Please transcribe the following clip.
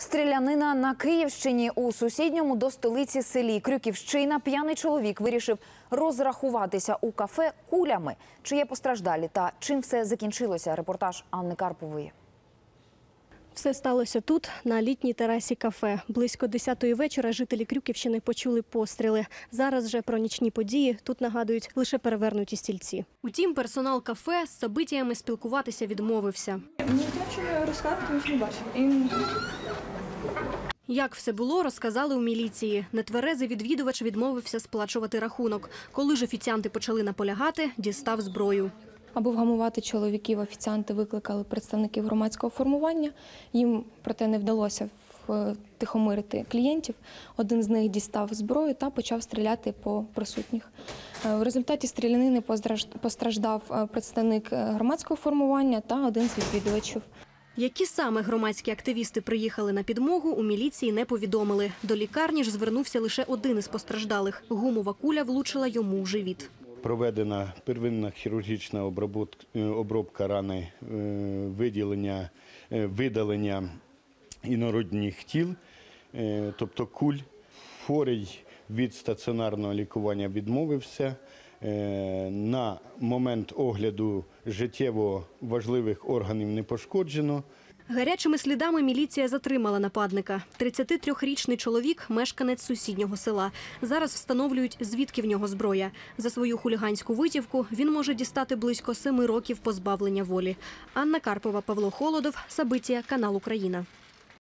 Стрілянина на Київщині у сусідньому до столиці селі Крюківщина п'яний чоловік вирішив розрахуватися у кафе кулями. Чи є постраждалі та чим все закінчилося? Репортаж Анни Карпової. Все сталося тут, на літній терасі кафе. Близько 10-ї вечора жителі Крюківщини почули постріли. Зараз же про нічні події тут нагадують лише перевернуті стільці. Утім, персонал кафе з собитіями спілкуватися відмовився. Нічого розказати, тому що не бачив. Як все було, розказали у міліції. Нетверезий відвідувач відмовився сплачувати рахунок. Коли ж офіціанти почали наполягати, дістав зброю. Аби вгамувати чоловіків, офіціанти викликали представників громадського формування. Їм проте не вдалося втихомирити клієнтів. Один з них дістав зброю та почав стріляти по присутніх. Е, В результаті стрілянини постраждав е, представник е, громадського формування та один з відвідувачів. Які саме громадські активісти приїхали на підмогу, у міліції не повідомили. До лікарні ж звернувся лише один із постраждалих. Гумова куля влучила йому в живіт. Проведена первинна хірургічна е, обробка рани, е, виділення, е, видалення інородніх тіл, тобто куль. Хворий від стаціонарного лікування відмовився. На момент огляду життєво важливих органів не пошкоджено. Гарячими слідами міліція затримала нападника. 33-річний чоловік – мешканець сусіднього села. Зараз встановлюють, звідки в нього зброя. За свою хуліганську витівку він може дістати близько семи років позбавлення волі. Анна Карпова, Павло Холодов, Сабиття, канал Україна.